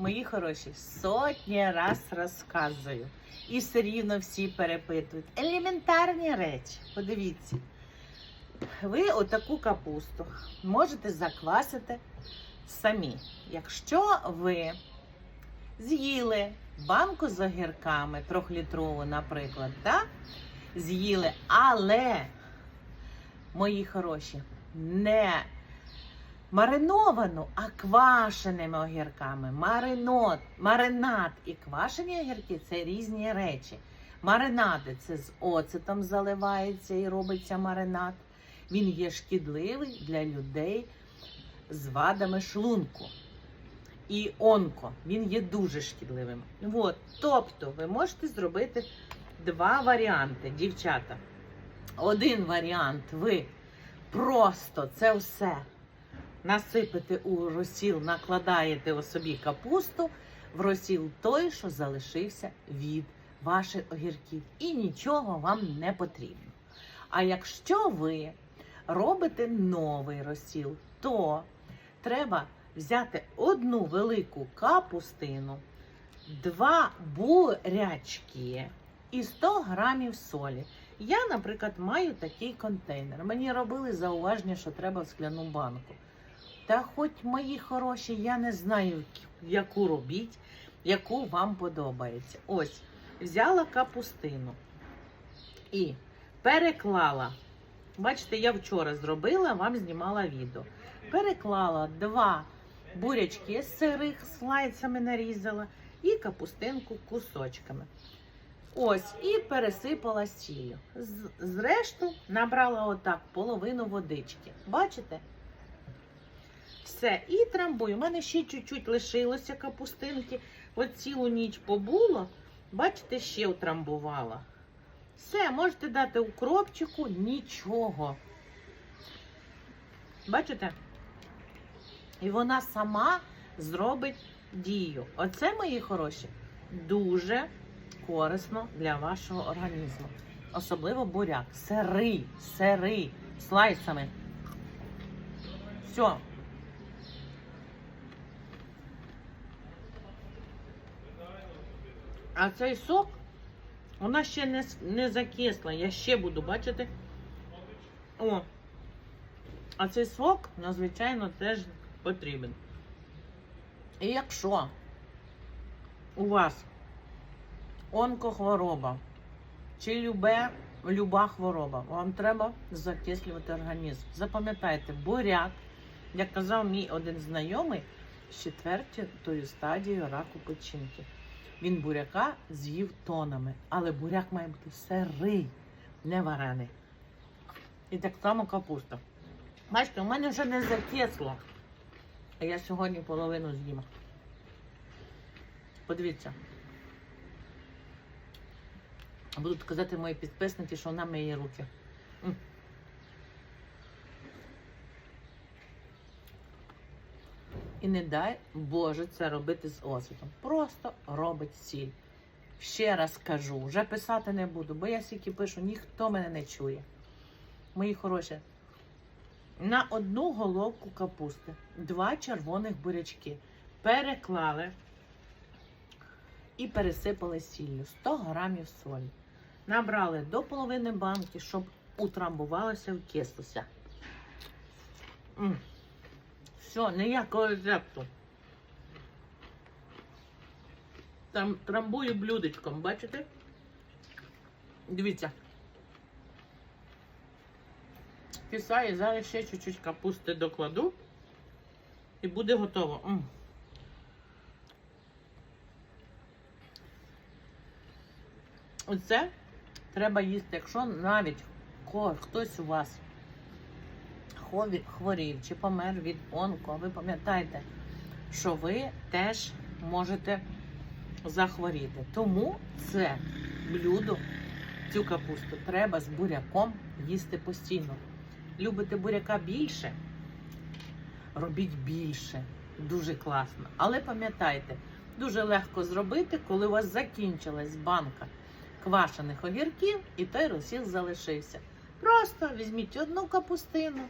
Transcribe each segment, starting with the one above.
Мої хороші, сотні раз розказую. І все рівно всі перепитують. Елементарні речі. Подивіться. Ви отаку капусту можете заквасити самі. Якщо ви з'їли банку з огірками, трьохлітрову, наприклад, так? з'їли, але, мої хороші, не мариновану, а квашеними огірками. Маринот, маринад і квашені огірки це різні речі. Маринади це з оцетом заливається і робиться маринад. Він є шкідливий для людей з вадами шлунку. І онко, він є дуже шкідливим. От, тобто, ви можете зробити два варіанти, дівчата. Один варіант ви просто це все насипите у розсіл, накладаєте у собі капусту в розсіл той, що залишився від ваших огірків. І нічого вам не потрібно. А якщо ви робите новий розсіл, то треба взяти одну велику капустину, два бурячки і 100 грамів солі. Я, наприклад, маю такий контейнер. Мені робили зауваження, що треба в скляну банку. Та хоч мої хороші, я не знаю, яку робіть, яку вам подобається. Ось, взяла капустину і переклала. Бачите, я вчора зробила, вам знімала відео. Переклала два бурячки сирих слайцями нарізала і капустинку кусочками. Ось, і пересипала сіллю. Зрешту набрала отак половину водички. Бачите? Все, і трамбую. У мене ще чуть-чуть лишилося капустинки. От цілу ніч побуло. Бачите, ще утрамбувала. Все, можете дати укропчику нічого. Бачите? І вона сама зробить дію. Оце, мої хороші, дуже корисно для вашого організму. Особливо буряк. Сирий, сирий, слайсами. Все. А цей сок, вона ще не, не закисла. Я ще буду, бачите? О. А цей сок, надзвичайно, теж потрібен. І якщо у вас онкохвороба чи любе, люба хвороба, вам треба закислювати організм. Запам'ятайте, буряк, як казав мій один знайомий, з четвертою стадією раку печінки. Він буряка з'їв тонами, але буряк має бути сирий, не варений. І так само капуста. Бачите, у мене вже не закисло. А я сьогодні половину з'їм. Подивіться. Будуть казати мої підписники, що вона миє руки. М. І не дай Боже це робити з освітом. Просто робить сіль. Ще раз кажу, вже писати не буду, бо я стільки пишу, ніхто мене не чує. Мої хороші, на одну головку капусти, два червоних бурячки переклали і пересипали сіллю 100 грамів солі. Набрали до половини банки, щоб утрамбувалося, вкислося. М. Все, ніякого рецепту. Там трамбую блюдечком, бачите? Дивіться. Кисає, зараз ще чуть-чуть капусти докладу. І буде готово. М. Оце треба їсти, якщо навіть хтось у вас хворів чи помер від онко, ви пам'ятаєте, що ви теж можете захворіти. Тому це блюдо, цю капусту, треба з буряком їсти постійно. Любите буряка більше? Робіть більше. Дуже класно. Але пам'ятайте, дуже легко зробити, коли у вас закінчилась банка квашених огірків і той розсіл залишився. Просто візьміть одну капустину,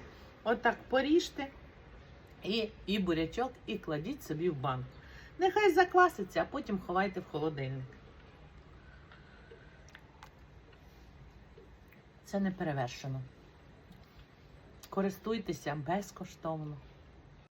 отак поріжте і, і бурячок, і кладіть собі в банку. Нехай закваситься, а потім ховайте в холодильник. Це не перевершено. Користуйтеся безкоштовно.